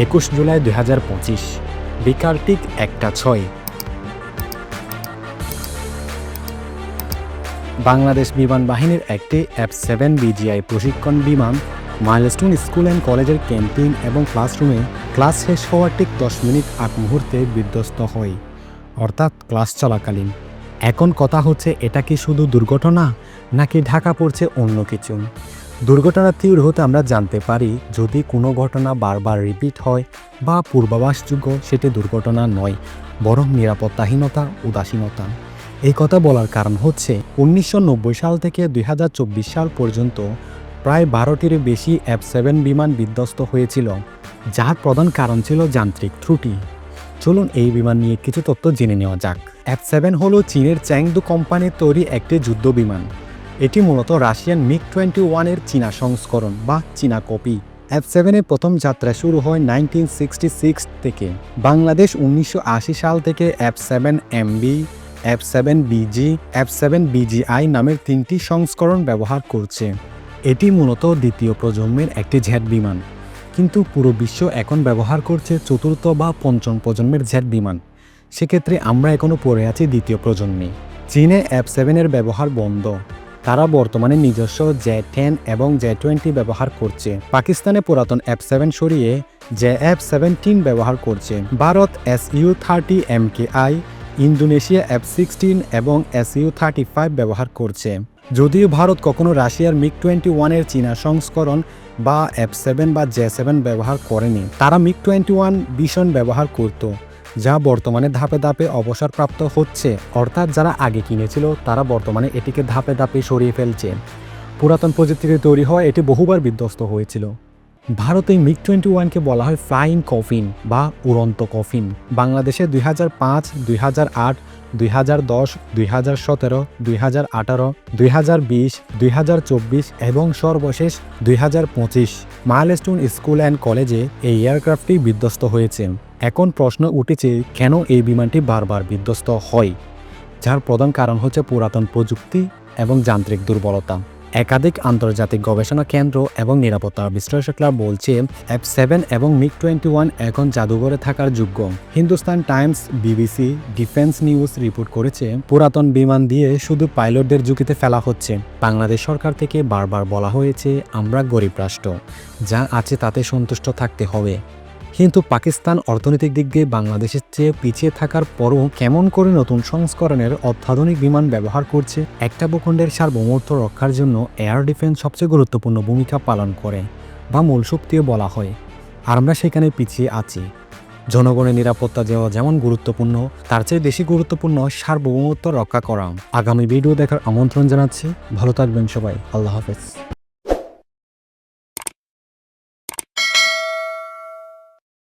একুশ জুলাই দুই হাজার পঁচিশ, বিকাল ঠিক একটা ছয়। বাংলাদেশ বিমান বাহিনীর একটি এফ সেভেন বিজিআই প্রশিক্ষণ বিমান মাইলস্টোন স্কুল অ্যান্ড কলেজের ক্যান্টিন এবং ক্লাসরুমে ক্লাস শেষ হওয়ার ঠিক দশ মিনিট আগ মুহূর্তে বিধ্বস্ত হয়, অর্থাৎ ক্লাস চলাকালীন। এখন কথা হচ্ছে, এটা কি শুধু দুর্ঘটনা, নাকি ঢাকা পড়ছে অন্য কিছু? দুর্ঘটনা তীব্র হতে আমরা জানতে পারি, যদি কোনো ঘটনা বারবার রিপিট হয় বা পূর্বাভাসযোগ্য সেটি দুর্ঘটনা নয়, বরং নিরাপত্তাহীনতা, উদাসীনতা। এই কথা বলার কারণ হচ্ছে, উনিশশো নব্বই সাল থেকে দুই হাজার চব্বিশ সাল পর্যন্ত প্রায় বারোটির বেশি এফ সেভেন বিমান বিধ্বস্ত হয়েছিল, যার প্রধান কারণ ছিল যান্ত্রিক ত্রুটি। চলুন এই বিমান নিয়ে কিছু তথ্য জেনে নেওয়া যাক। এফ সেভেন হল চীনের চ্যাংদু কোম্পানির তৈরি একটি যুদ্ধ বিমান এটি মূলত রাশিয়ান মিগ টোয়েন্টি ওয়ানের চীনা সংস্করণ বা চীনা কপি। এফ সেভেনের প্রথম যাত্রা শুরু হয় নাইনটিন সিক্সটি সিক্স থেকে। বাংলাদেশ উনিশশো আশি সাল থেকে F seven MB F seven BG F seven BGI নামের তিনটি সংস্করণ ব্যবহার করছে। এটি মূলত দ্বিতীয় প্রজন্মের একটি জেট বিমান। কিন্তু পুরো বিশ্ব এখন ব্যবহার করছে চতুর্থ বা পঞ্চম প্রজন্মের জেট বিমান। সেক্ষেত্রে আমরা এখনও পড়ে আছি দ্বিতীয় প্রজন্মে। চীনে এফ সেভেনের ব্যবহার বন্ধ। তারা বর্তমানে নিজস্ব জে টেন এবং জে টোয়েন্টি ব্যবহার করছে। পাকিস্তানে পুরাতন এফ সেভেন সরিয়ে জে এফ সেভেন্টিন ব্যবহার করছে। Bharat S U thirty M K I, Indonesia F sixteen এবং এস ইউ থার্টি ফাইভ ব্যবহার করছে। যদিও ভারত কখনো রাশিয়ার মিগ টোয়েন্টি ওয়ানের চীনা সংস্করণ বা এফ সেভেন বা জে সেভেন ব্যবহার করেনি, তারা মিগ টোয়েন্টি ওয়ান ভীষণ ব্যবহার করত। যা বর্তমানে ধাপে ধাপে অবসরপ্রাপ্ত হচ্ছে। অর্থাৎ যারা আগে কিনেছিল, তারা বর্তমানে এটিকে ধাপে ধাপে সরিয়ে ফেলছে। পুরাতন প্রযুক্তিতে তৈরি হওয়া এটি বহুবার বিধ্বস্ত হয়েছিল। ভারতে মিগ টোয়েন্টি ওয়ানকে বলা হয় ফ্লাইং কফিন বা উড়ন্ত কফিন। বাংলাদেশে দুই হাজার পাঁচ, দুই হাজার আট, দুই হাজার দশ, দুই হাজার সতেরো, দুই হাজার আঠারো, দুই হাজার বিশ, দুই হাজার চব্বিশ এবং সর্বশেষ দুই হাজার পঁচিশ মাইলস্টোন স্কুল অ্যান্ড কলেজে এই এয়ারক্রাফটটি বিধ্বস্ত হয়েছে। এখন প্রশ্ন উঠেছে, কেন এই বিমানটি বারবার বিধ্বস্ত হয়? যার প্রধান কারণ হচ্ছে পুরাতন প্রযুক্তি এবং যান্ত্রিক দুর্বলতা। একাধিক আন্তর্জাতিক গবেষণা কেন্দ্র এবং নিরাপত্তা বিশ্লেষকরা বলছে এফ সেভেন এবং মিগ টোয়েন্টি ওয়ান এখন জাদুঘরে থাকার যোগ্য। Hindustan Times, BBC, defence news report করেছে, পুরাতন বিমান দিয়ে শুধু পাইলটদের ঝুঁকিতে ফেলা হচ্ছে। বাংলাদেশ সরকার থেকে বারবার বলা হয়েছে, আমরা গরিব রাষ্ট্র। যা আছে তাতে সন্তুষ্ট থাকতে হবে। কিন্তু পাকিস্তান অর্থনৈতিক দিক দিয়ে বাংলাদেশের চেয়ে পিছিয়ে থাকার পরও কেমন করে নতুন সংস্করণের অত্যাধুনিক বিমান ব্যবহার করছে একটা ভূখণ্ডের সার্বভৌমত্ব রক্ষার জন্য এয়ার ডিফেন্স সবচেয়ে গুরুত্বপূর্ণ ভূমিকা পালন করে, বা মূল শক্তিও বলা হয়। আর আমরা সেখানে পিছিয়ে আছি। জনগণের নিরাপত্তা দেওয়া যেমন গুরুত্বপূর্ণ, তার চেয়ে বেশি গুরুত্বপূর্ণ সার্বভৌমত্ব রক্ষা করা। আগামী ভিডিও দেখার আমন্ত্রণ জানাচ্ছি। ভালো থাকবেন সবাই। আল্লাহ হাফেজ।